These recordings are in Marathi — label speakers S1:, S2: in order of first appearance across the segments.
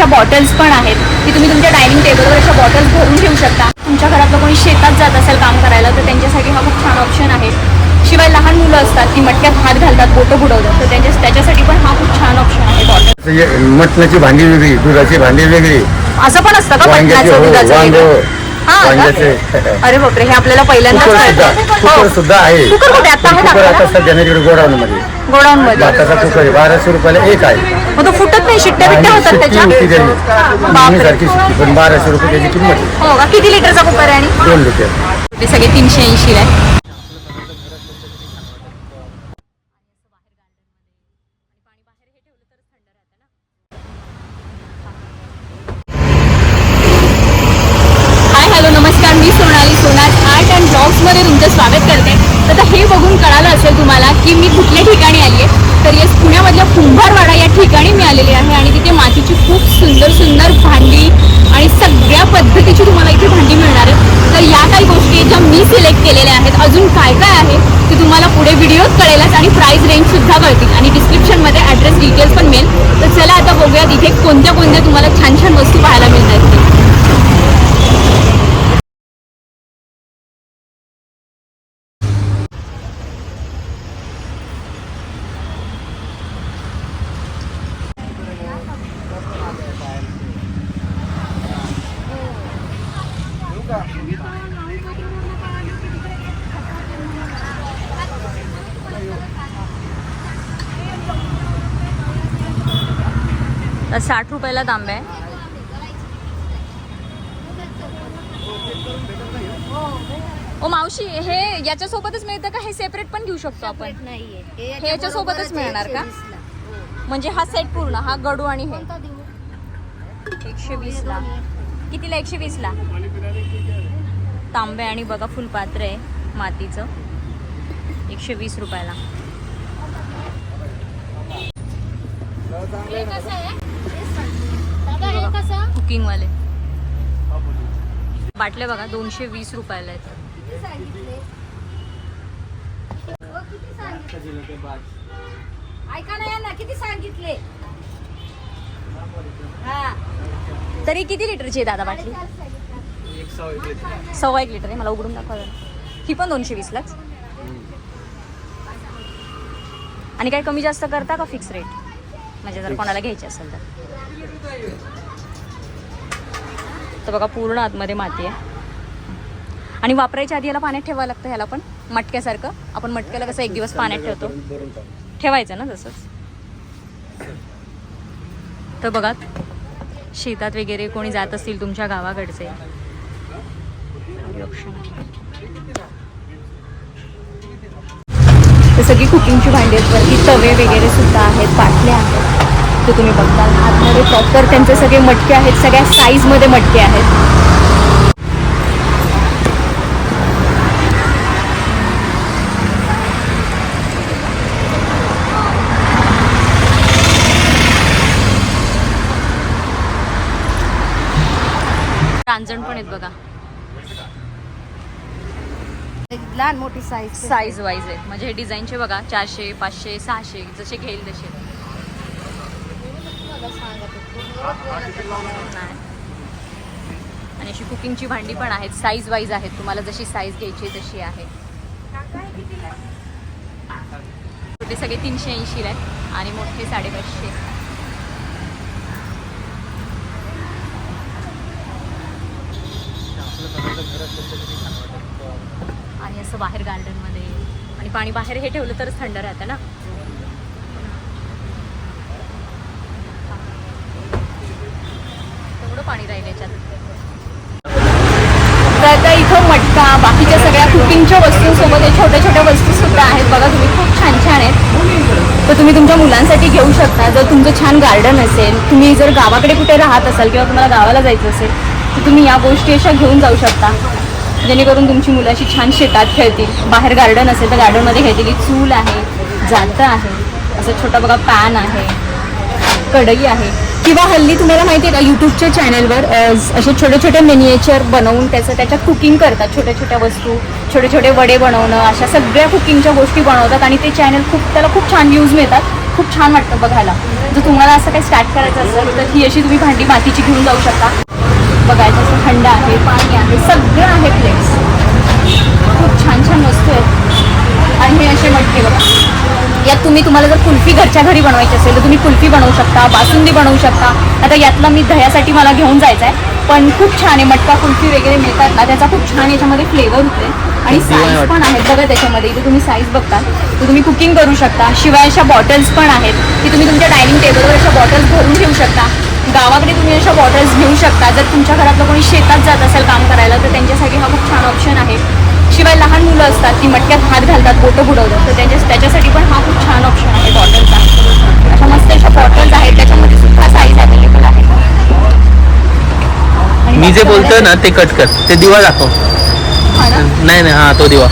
S1: अशा बॉटल्स पण आहेत की तुम्ही तुमच्या डायनिंग टेबलवर अशा बॉटल्स भरून ठेवू शकता. तुमच्या घरातलं कोणी शेतात जात असेल काम करायला तर त्यांच्यासाठी हा खूप छान ऑप्शन आहे. शिवाय लहान मुलं असतात ती मटक्यात हात घालतात बोटं बुडवतात तर त्यांच्या त्याच्यासाठी पण हा खूप छान ऑप्शन आहे बॉटल
S2: मटणाची भांडी वेगळी दुधाची भांडी वेगळी.
S1: असं पण असतं का मटणाचं
S2: हो
S1: दुधाचं? हा का? अरे बापरे हे आपल्याला
S2: कुकर सुद्धा आहे.
S1: कुकर आता?
S2: सध्या तिकडे गोडाऊन मध्ये
S1: गोडाऊन मध्ये
S2: बाराशे रुपयाला एक आहे.
S1: मग तो फुटत नाही शिट्ट्या बिट्ट्या होतात
S2: होती
S1: त्याच्या
S2: त्याची
S1: बापरे.
S2: सारखी शिट्टी पण बाराशे रुपये त्याची किंमत आहे.
S1: हो का किती लिटरचा कुकर आहे आणि?
S2: दोन रुपये
S1: ते सगळे तीनशे ऐंशी आहे हाय हॅलो नमस्कार मी सोनाली सोनाज आर्ट अँड ब्लॉग्समध्ये तुमचं स्वागत करते तर आता हे बघून कळालं असेल तुम्हाला की मी कुठल्या ठिकाणी आली आहे तर येस पुण्यामधल्या कुंभारवाडा या ठिकाणी मी आलेली आहे आणि तिथे मातीची खूप सुंदर सुंदर भांडी आणि सगळ्या पद्धतीची तुम्हाला इथे भांडी मिळणार आहे तर या काही गोष्टी आहेत ज्या मी सिलेक्ट केलेल्या आहेत. अजून काय काय आहे ते तुम्हाला पुढे व्हिडिओत कळेलच आणि प्राईस रेंज सुद्धा कळतील. आणि डिस्क्रिप्शनमध्ये ॲड्रेस डिटेल्स पण मिळेल. तर चला आता बघूयात इथे कोणत्या कोणत्या तुम्हाला छान छान वस्तू पाहायला मिळतात साठ रुपयाला तांबे आहे. ओ मावशी हे याच्यासोबतच मिळतं का? हे सेपरेट पण घेऊ शकतो आपण?
S3: नाहीये.
S1: हे याच्यासोबतच मिळणार का? म्हणजे हा सेट पूर्ण हा गडू आणि हे. एकशे वीस ला कितीला? एकशे वीस ला तांबे आणि बघा फुलपात्र आहे मातीचं. एकशे वीस रुपयाला. कुकिंग वाले बाटल्या बघा दोनशे वीस रुपयाला आहेत.
S3: किती सांगितले? हो, किती सांगितले? ऐका ना यांना किती सांगितले? हा
S1: तरी किती लिटरची आहे दादा बाटली? सव्वा एक लिटर. आहे मला उघडून दाखवा. ही पण दोनशे वीसलाच. आणि काय कमी जास्त करता का फिक्स रेट म्हणजे जर कोणाला घ्यायची असेल तर. तर बघा पूर्ण आतमध्ये माती आहे. आणि वापरायच्या आधी याला पाण्यात ठेवावं लागतं ह्याला पण मटक्यासारखं. आपण मटक्याला कसं एक दिवस पाण्यात ठेवतो. ठेवायचं ना तसंच. तर बघा शेतात वगैरे कोणी जात असतील तुमच्या गावाकडचे. सगळी कुकिंगची भांडी आहेत. वरती तवे वगैरे सुद्धा आहेत. पाटल्या आहेत. ते तुम्ही बघताल. आतमध्ये प्रॉपर त्यांचे सगळे मटके आहेत सगळ्या साईजमध्ये मटके आहेत. रांजण पण आहेत बघा.
S3: लहान मोठी साईज
S1: साईज वाईज आहेत. म्हणजे हे डिझाईनचे बघा चारशे पाचशे सहाशे जसे घेईल तसे. आणि अशी कुकिंगची भांडी पण आहेत. साईज वाईज आहेत. तुम्हाला जशी साईज घ्यायची तशी आहे. छोटे सगळे तीनशे ऐंशी आहेत आणि मोठे साडेपाचशे. आणि असं बाहेर गार्डनमध्ये आणि पाणी बाहेर हे ठेवलं तरच थंड राहतं ना? पाणी राहील याच्यात. तर आता इथं मटका बाकीच्या सगळ्या कुकिंगच्या वस्तूंसोबत या छोट्या छोट्या वस्तू सुद्धा आहेत. बघा तुम्ही खूप छान छान आहेत. तर तुम्ही तुमच्या मुलांसाठी घेऊ शकता. जर तुमचं छान गार्डन असेल तुम्ही जर गावाकडे कुठे राहत असाल किंवा तुम्हाला गावाला जायचं असेल तर तुम्ही या गोष्टी अशा घेऊन जाऊ शकता. जेणेकरून तुमची मुलं अशी छान शेतात खेळतील. बाहेर गार्डन असेल तर गार्डनमध्ये खेळतील चूल आहे जातं आहे. असं छोटा बघा पॅन आहे. कढई आहे. किंवा हल्ली तुम्हाला माहिती आहे का यूट्यूबच्या चॅनलवर असे छोटे छोटे मिनिएचर बनवून त्याचं त्याच्यात कुकिंग करतात छोट्या छोट्या वस्तू छोटे छोटे वडे बनवणं अशा सगळ्या कुकिंगच्या गोष्टी बनवतात आणि ते चॅनल खूप त्याला खूप छान व्ह्यूज मिळतात खूप छान वाटतं बघायला. जर तुम्हाला असं काही स्टार्ट करायचं असेल तर ही अशी तुम्ही भांडी मातीची घेऊन जाऊ शकता. बघायचं असं थंड आहे पाणी आहे सगळं आहे प्लेस खूप छान छान वस्तू आहेत. आणि हे असे मटके बघा. यात तुम्ही तुम्हाला जर कुल्फी घरच्या घरी बनवायची असेल तर तुम्ही कुल्फी बनवू शकता बासुंदी बनवू शकता. आता यातला मी दह्यासाठी मला घेऊन जायचं आहे पण खूप छान आहे मटका कुल्फी वगैरे मिळतात ना त्याचा खूप छान याच्यामध्ये फ्लेवर होते. आणि साईज पण आहेत बघा त्याच्यामध्ये इथे तुम्ही साईज बघता तर तुम्ही कुकिंग करू शकता. शिवाय अशा बॉटल्स पण आहेत की तुम्ही तुमच्या डायनिंग टेबलवर अशा बॉटल्स भरून ठेवू शकता. गावाकडे तुम्ही अशा बॉटल्स घेऊ शकता. जर तुमच्या घरातलं कोणी शेतात जात असेल काम करायला तर त्यांच्यासाठी हा खूप छान ऑप्शन आहे. शिवाय लहान मुलं असतात ती मटक्यात हात घालतात बोटं बुडवतात. तर त्यांच्या त्याच्यासाठी पण हा खूप छान ऑप्शन आहे बॉटलचा अशा मस्त अशा बॉटल्स आहेत त्याच्यामध्ये सुद्धा साईज अवेलेबल आहे.
S4: मी जे बोलतोय ना ते कट कर. ते दिवा दाखव? नाही नाही हा तो दिवा.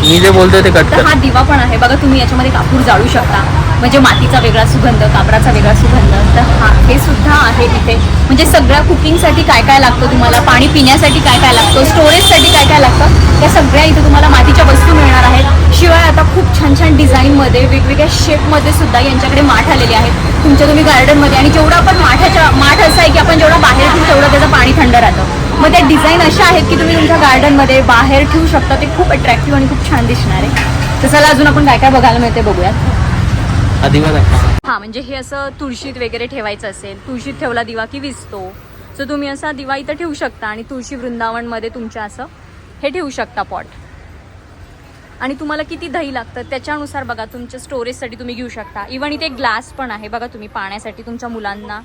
S4: मी जे बोलतो ते कट
S1: तर हा दिवा पण आहे. बघा तुम्ही याच्यामध्ये कापूर जाळू शकता. म्हणजे मातीचा वेगळा सुगंध कापराचा वेगळा सुगंध. तर हा हे सुद्धा आहे इथे. म्हणजे सगळ्या कुकिंगसाठी काय काय लागतं तुम्हाला? पाणी पिण्यासाठी काय काय लागतं? स्टोरेजसाठी काय काय लागतं? या सगळ्या इथे तुम्हाला मातीच्या वस्तू मिळणार आहेत. शिवाय आता खूप छान छान डिझाईनमध्ये वेगवेगळ्या शेपमध्ये सुद्धा यांच्याकडे माठ आलेले आहेत. तुमच्या तुम्ही गार्डनमध्ये आणि जेवढा आपण माठाच्या माठ असं आहे की आपण जेवढा बाहेर ठेवू तेवढं त्याचं पाणी थंड राहतं. मग त्या डिझाईन अशा आहेत की तुम्ही तुमच्या गार्डनमध्ये बाहेर ठेवू शकता. ते खूप अट्रॅक्टिव्ह आणि खूप छान दिसणार आहे. तर चला अजून आपण काय काय बघायला मिळते बघूयात.
S4: हा
S1: हा म्हणजे हे असं तुळशीत वगैरे ठेवायचं असेल तुळशीत ठेवला दिवा की विजतो सो तुम्ही असा दिवा इथं ठेवू शकता आणि तुळशी वृंदावनमध्ये तुमच्या असं हे ठेवू शकता पॉट आणि तुम्हाला किती दही लागतं त्याच्यानुसार बघा तुमच्या स्टोरेजसाठी तुम्ही घेऊ शकता. इवन इथे ग्लास पण आहे बघा तुम्ही पाण्यासाठी तुमच्या मुलांना.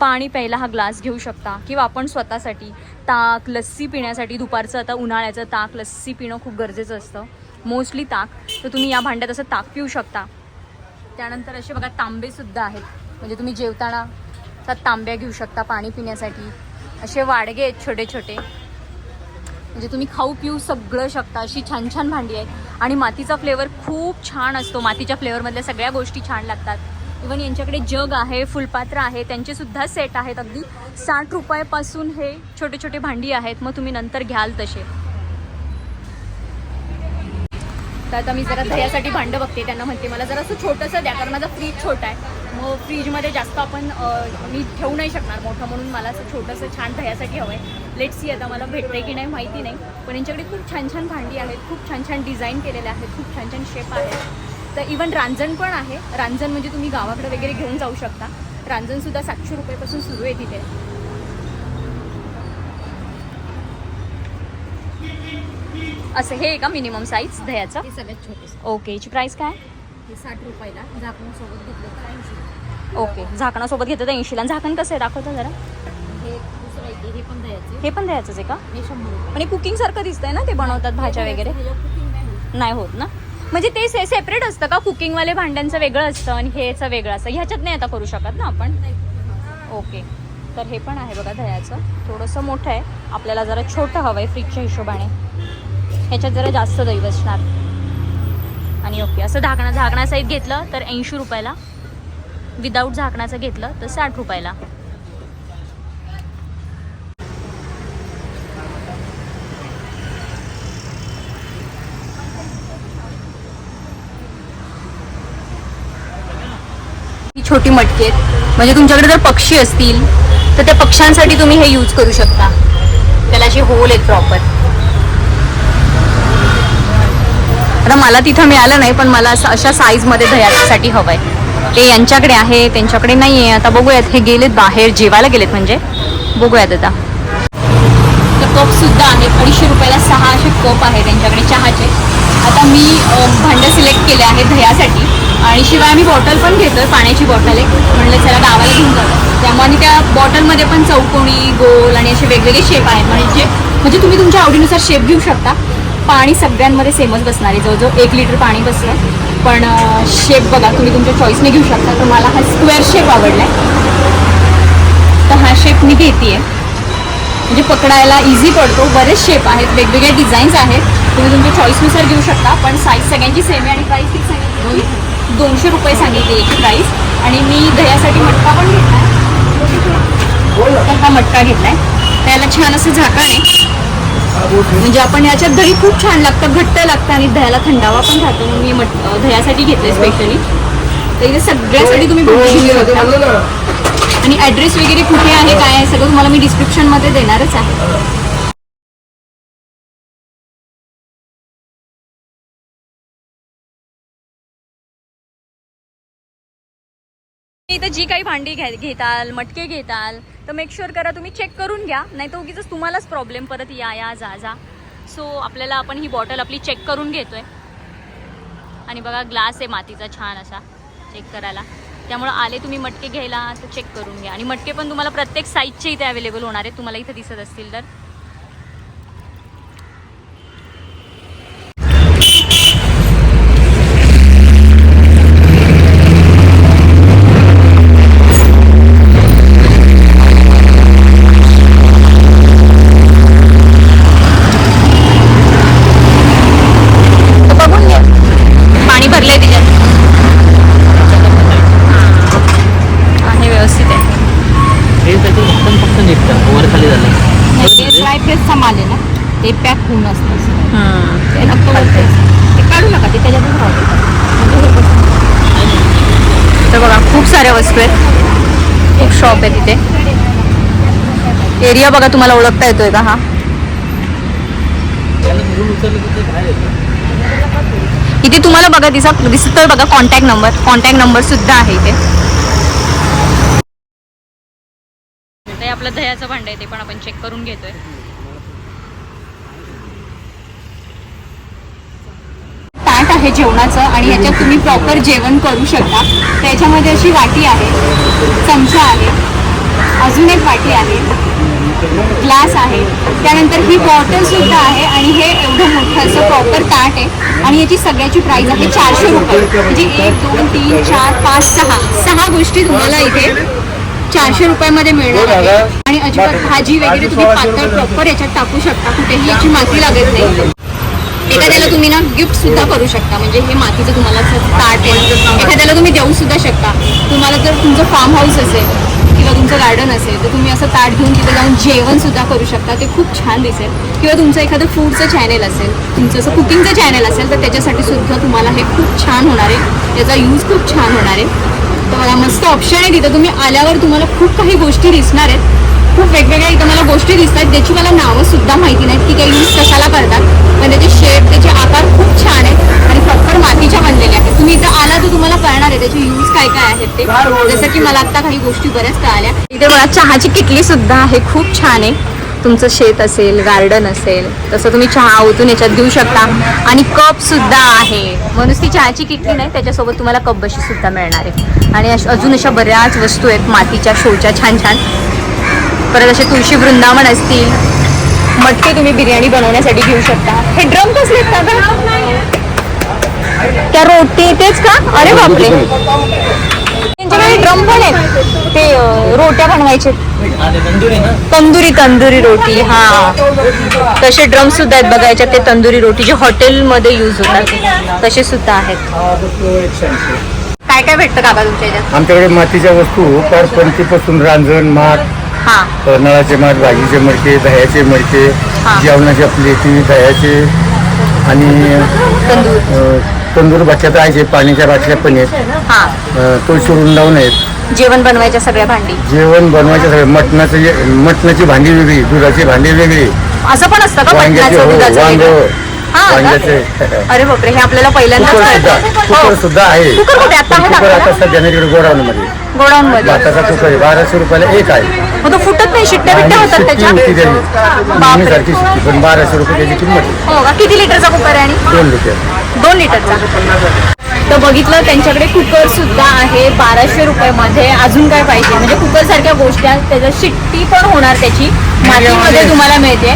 S1: पाणी प्यायला हा ग्लास घेऊ शकता. किंवा आपण स्वतःसाठी ताक लस्सी पिण्यासाठी दुपारचं आता उन्हाळ्याचं ताक लस्सी पिणं खूप गरजेचं असतं. मोस्टली ताक. तर तुम्ही या भांड्यात असं ताक पिऊ शकता. त्यानंतर असे बघा तांबेसुद्धा आहेत. म्हणजे तुम्ही जेवताना त्यात तांब्या घेऊ शकता पाणी पिण्यासाठी. असे वाडगे आहेत छोटे छोटे म्हणजे तुम्ही खाऊ पिऊ सगळं शकता. अशी छान छान भांडी आहेत आणि मातीचा फ्लेवर खूप छान असतो. मातीच्या फ्लेवरमधल्या सगळ्या गोष्टी छान लागतात. इवन यांच्याकडे जग आहे फुलपात्र आहे त्यांचेसुद्धा सेट आहेत. अगदी साठ रुपयापासून हे छोटे छोटे भांडी आहेत. मग तुम्ही नंतर घ्याल तसे. तर आता मी जरा दह्यासाठी भांडं बघते. त्यांना म्हणते मला जरा असं छोटंसं द्या कारण माझा फ्रीज छोटा आहे. मग फ्रीजमध्ये जास्त आपण मी ठेवू नाही शकणार मोठं म्हणून. मला असं छोटंसं छान दह्यासाठी हवं आहे लेट सी आता मला भेटते की नाही माहिती नाही पण यांच्याकडे खूप छान छान भांडी आहेत खूप छान छान डिझाईन केलेले आहेत खूप छान छान शेप आहेत. तर इवन रांजण पण आहे. रांजण म्हणजे तुम्ही गावाकडे वगैरे घेऊन जाऊ शकता. रांजणसुद्धा सातशे रुपयेपासून सुरू आहे तिथे. असं हे आहे का मिनिमम साईज दह्याचं
S3: सगळ्यात छोटे
S1: ओके याची प्राईस काय?
S3: साठ रुपयाला झाकून सोबत घेतलं तर ऐंशी.
S1: ओके झाकणासोबत घेतं तर ऐंशीला. झाकण कसं आहे? दाखवतं जरा.
S3: हे पण द्यायचे.
S1: हे पण द्यायचंच आहे का? आणि कुकिंग सारखं दिसतंय ना ते बनवतात भाज्या वगैरे. नाही होत. ना? म्हणजे ते से सेपरेट असतं का? कुकिंगवाले भांड्यांचं वेगळं असतं आणि हेचं वेगळं असतं. ह्याच्यात नाही आता करू शकत ना आपण? ओके. तर हे पण आहे बघा दह्याचं. थोडंसं मोठं आहे. आपल्याला जरा छोटं हवं आहे फ्रीजच्या हिशोबाने. ह्याच्यात जरा जास्त दही बसणार. आणि ओके असं झाकणा झाकणासहित घेतलं तर ऐंशी रुपयाला. विदाऊट झाकणाचं घेतलं तर साठ रुपयाला. छोटी मटकी आहेत. म्हणजे तुमच्याकडे जर पक्षी असतील तर त्या पक्ष्यांसाठी तुम्ही हे यूज करू शकता. त्याला असे होल आहेत प्रॉपर आता मला तिथं मिळालं नाही पण मला असं अशा साईजमध्ये दह्यासाठी हवं आहे ते यांच्याकडे आहे त्यांच्याकडे नाही आहे आता बघूयात हे गेलेत बाहेर जेवायला गेलेत म्हणजे. बघूयात आता. कप सुद्धा आहे अडीचशे रुपयाला सहा असे कप आहे त्यांच्याकडे चहाचे. आता मी भांडं सिलेक्ट केले आहे दह्यासाठी. आणि शिवाय आम्ही बॉटल पण घेतोय पाण्याची बॉटल एक. म्हणलं चला गावाला घेऊन जातो त्यामुळे आणि त्या बॉटलमध्ये पण चौकोणी गोल आणि असे वेगवेगळे शेप आहेत. म्हणजे म्हणजे तुम्ही तुमच्या आवडीनुसार शेप घेऊ शकता. पाणी सगळ्यांमध्ये सेमच बसणार आहे. जवळजवळ एक लिटर पाणी बसलं. पण शेप बघा तुम्ही तुमच्या चॉईसने घेऊ शकता. तर मला हा स्क्वेअर शेप आवडला तर हा शेप मी घेते म्हणजे पकडायला इझी पडतो. बरेच शेप आहेत. वेगवेगळे डिझाईन्स आहेत. तुम्ही तुमच्या चॉईसनुसार घेऊ शकता पण साईज सगळ्यांची सेम आहे आणि प्राईस किती सांगितली? दोनशे रुपये सांगितली याची प्राईस आणि मी दह्यासाठी मटका पण घेतला हा मटका घेतलाय. त्याला छान असं झाकण आहे. म्हणजे आपण याच्यात दही खूप छान लागतं घट्ट लागतं आणि दह्याला थंडावा पण राहतो. म्हणून मी मट दह्यासाठी घेतलंय स्पेशली तर इथे सगळ्यासाठी तुम्ही आणि ॲड्रेस वगैरे कुठे आहे काय आहे सगळं तुम्हाला मी डिस्क्रिप्शनमध्ये देणारच आहे. इथं जी काही भांडी घे घेताल मटके घेताल तर मेक शुअर करा तुम्ही चेक करून घ्या. नाही तर उगीच तुम्हालाच प्रॉब्लेम परत या या जा जा. सो आपल्याला आपण ही बॉटल आपली चेक करून घेतो आहे आणि बघा ग्लास आहे मातीचा छान असा चेक करायला. त्यामुळं आले तुम्ही मटके घ्यायला तर चेक करून घ्या. आणि मटके पण तुम्हाला प्रत्येक साईजचे इथे अवेलेबल होणार आहेत. तुम्हाला इथे दिसत असतील तर. खूप साऱ्या वस्तू आहेत. खूप शॉप आहे तिथे एरिया बघा तुम्हाला ओळखता येतोय का हा? इथे तुम्हाला बघा दिसा दिसतोय बघा कॉन्टॅक्ट नंबर कॉन्टॅक्ट नंबर सुद्धा आहे इथे. ते आपलं दह्याचं भांड आहे ते पण आपण चेक करून घेतोय ताट आहे जेवणाचं आणि याच्यात तुम्ही प्रॉपर जेवण करू शकता. त्याच्यामध्ये अशी वाटी आहे चमचा आहे अजून एक वाटी आहे ग्लास आहे. त्यानंतर ही बॉटलसुद्धा आहे आणि हे एवढं मोठं असं प्रॉपर ताट आहे. आणि याची सगळ्याची प्राईस आहे चारशे रुपये. म्हणजे एक दोन तीन चार पाच सहा. सहा गोष्टी तुम्हाला इथे चारशे रुपयामध्ये मिळणार आहे आणि अजिबात भाजी वगैरे तुम्ही पातळ प्रॉपर याच्यात टाकू शकता. कुठेही याची माती लागत नाही. एखाद्याला तुम्ही ना गिफ्ट सुद्धा करू शकता. म्हणजे हे मातीचं तुम्हाला ताट आहे. एखाद्याला तुम्ही देऊ सुद्धा शकता. तुम्हाला जर तुमचं फार्म हाऊस असेल किंवा तुमचं गार्डन असेल तर तुम्ही असं ताट घेऊन तिथे जाऊन जेवण सुद्धा करू शकता. ते खूप छान दिसेल. किंवा तुमचं एखादं फूडचं चॅनेल असेल तुमचं असं कुकिंगचं चॅनेल असेल तर त्याच्यासाठी सुद्धा तुम्हाला हे खूप छान होणार आहे. त्याचा यूज खूप छान होणार आहे. तर मला मस्त ऑप्शन आहे तिथं. तुम्ही आल्यावर तुम्हाला खूप काही गोष्टी दिसणार आहेत. खूप वेगवेगळ्या इथं मला गोष्टी दिसतात ज्याची मला नावं सुद्धा माहिती नाहीत की काही यूज कशाला करतात पण त्याचे शेप त्याचे आकार खूप छान आहेत आणि प्रॉपर मातीच्या बनलेले आहेत. तुम्ही इथं आला तर तुम्हाला कळणार आहे त्याचे यूज काय काय आहेत ते. जसं की मला आता काही गोष्टी बऱ्याच कळाल्या. इथे मला चहाची किटली सुद्धा आहे खूप छान आहे. तुमचं शेत असेल गार्डन असेल तसं तुम्ही चहा ओतून याच्यात घेऊ शकता. आणि कप सुद्धा आहे. म्हणून ती चहाची किटली नाही त्याच्यासोबत तुम्हाला कप बशी सुद्धा मिळणार आहे. आणि अजून अशा बऱ्याच वस्तू आहेत मातीच्या शोच्या छान छान. परत असे तुळशी वृंदावन असतील. मटके तुम्ही बिर्याणी बनवण्यासाठी घेऊ शकता. हे ड्रम कसले आहेत त्या रोटी तेच का? अरे बापरे. त्यांच्याकडे ड्रम पण आहेत. ते रोट्या बनवायचे.
S4: तंदुरी
S1: तंदुरी रोटी. हा. तसे ड्रम सुद्धा आहेत बघायच्या ते तंदुरी रोटी जे हॉटेलमध्ये यूज होतात. तसे सुद्धा आहेत. काय काय भेटतं काका तुमच्या याच्यात?
S2: आमच्याकडे मातीच्या वस्तू पर पंथीपासून रांजण माठ
S1: हा.
S2: नळाचे माठ भाजीचे मडके दह्याचे मडके
S1: हा.
S2: जेवणाच्या प्लेटी दह्याचे आणि
S1: तंदूर.
S2: अ, तंदूर बाटल्या आहे पाण्याच्या बाटल्या पण आहेत.
S1: हा.
S2: अ, तुळशी वृंदावन आहेत.
S1: जेवण बनवायच्या सगळ्या भांडी.
S2: जेवण बनवायचे सगळे मटणाचं जे- मटणाची भांडी वेगळी दुधाची भांडी वेगळी.
S1: असं पण असतं का?
S2: वांग्याचे
S1: मटणाचं
S2: हो
S1: दुधाचं
S2: वांग.
S1: वेगळं? हा?
S2: वांग्याचे.
S1: अरे बापरे हे आपल्याला पहिल्यांदाच
S2: कुकर सुद्धा
S1: कळतं.
S2: कुकर
S1: हो.
S2: सुद्धा आहे.
S1: कुकर कुठे आता आहे
S2: कुकर आता
S1: दाखवा
S2: सध्या नाही गोडाऊन मध्ये
S1: गोडाऊन मध्ये
S2: भाताचा कुकर आहे बाराशे रुपयाला एक आहे.
S1: मग तो फुटत नाही शिट्ट्या बिट्ट्या
S2: आणि
S1: होतात
S2: शिट्टी होती
S1: त्याच्या
S2: त्याची.
S1: बापरे.
S2: नेहमीसारखी शिट्टी पण बाराशे रुपये त्याची किंमत आहे.
S1: हो का? किती लिटरचा कुकर आहे आणि?
S2: दोन रुपये
S1: दोन लिटरचा. तर बघितलं त्यांच्याकडे कुकर सुद्धा आहे बाराशे रुपये मध्ये अजून काय पाहिजे? म्हणजे कुकर सारख्या गोष्टी आहेत त्याच्यात शिट्टी पण होणार त्याची. मातीमध्ये तुम्हाला मिळते.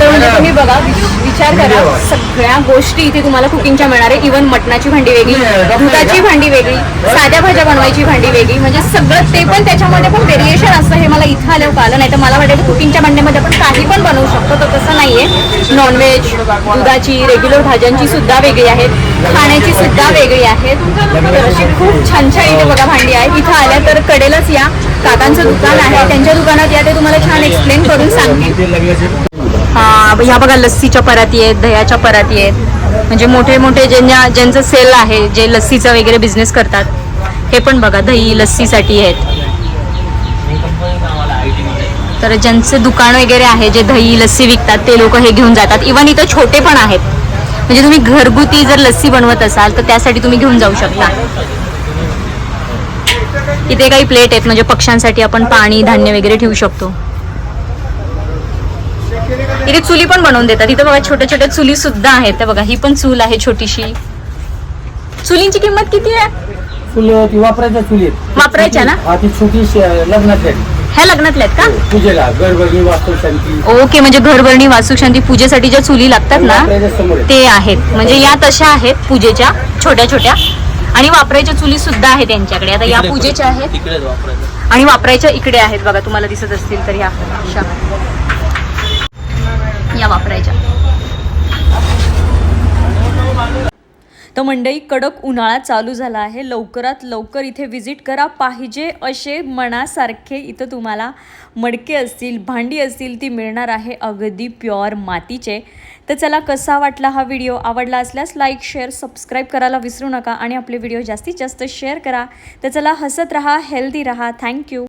S1: तर म्हणजे तुम्ही बघा विच- विचार करा सगळ्या गोष्टी इथे तुम्हाला कुकिंगच्या मिळणार आहे. इव्हन मटणाची भांडी वेगळी दुधाची भांडी वेगळी साध्या भाज्या बनवायची भांडी वेगळी म्हणजे सगळं ते पण त्याच्यामध्ये पण व्हेरिएशन असतं हे मला इथं आल्यावर कळलं. नाही तर मला वाटायचं कुकिंगच्या भांड्यामध्ये आपण काही पण बनवू शकतो तर तसं नाहीये. नॉनव्हेज दुधाची रेग्युलर भाज्यांची सुद्धा वेगळी आहेत. खाण्याची सुद्धा वेगळी आहेत. तर अशी खूप छान छान इथे बघा भांडी आहे इथं आल्या तर कडेलच या. काकांचं दुकान आहे. त्यांच्या दुकानात या ते तुम्हाला छान एक्सप्लेन करून सांगतील. ह्या बघा लस्सीच्या पराती आहेत दह्याच्या पराती आहेत. म्हणजे मोठे मोठे ज्यांना ज्यांचं सेल आहे जे लस्सीचा वगैरे बिझनेस करतात हे पण बघा दही लस्सीसाठी आहेत. तर ज्यांचे दुकान वगैरे आहे जे दही लस्सी विकतात ते लोक हे घेऊन जातात. इवन इथं छोटे पण आहेत. म्हणजे तुम्ही घरगुती जर लस्सी बनवत असाल तर त्यासाठी तुम्ही घेऊन जाऊ शकता. इथे काही प्लेट आहेत म्हणजे पक्ष्यांसाठी आपण पाणी धान्य वगैरे ठेवू शकतो. इथे चुली पण बनवून देतात. इथं बघा छोट्या छोट्या चुली सुद्धा आहेत. त्या बघा ही पण चूल आहे छोटीशी. चुलींची किंमत किती आहे?
S4: चुली वापरायच्या चुलीत.
S1: वापरायच्या ना?
S4: हा ती छोटी लग्नात
S1: ह्या लग्नातल्या आहेत का?
S4: पूजेला. गरबणी वास्तव शांती
S1: ओके म्हणजे घरभरणी वास्तुशांती पूजेसाठी ज्या चुली लागतात ना. ते आहेत. म्हणजे या तशा आहेत पूजेच्या छोट्या छोट्या. आणि वापरायच्या चुली सुद्धा आहेत त्यांच्याकडे आता या पूजेच्या आहेत. आणि वापरायच्या इकडे आहेत. बघा तुम्हाला दिसत असतील तर ह्या या वापरायच्या. तर मंडई कडक उन्हाळा चालू झाला आहे. लवकरात लवकर इथे व्हिजिट करा. पाहिजे असे मनासारखे इथं तुम्हाला मडके असतील भांडी असतील ती मिळणार आहे अगदी प्युअर मातीचे. तर चला कसा वाटला हा व्हिडिओ आवडला असल्यास लाईक शेअर सबस्क्राईब करायला विसरू नका आणि आपले व्हिडिओ जास्तीत जास्त शेअर करा. तर चला हसत राहा हेल्दी राहा. थँक्यू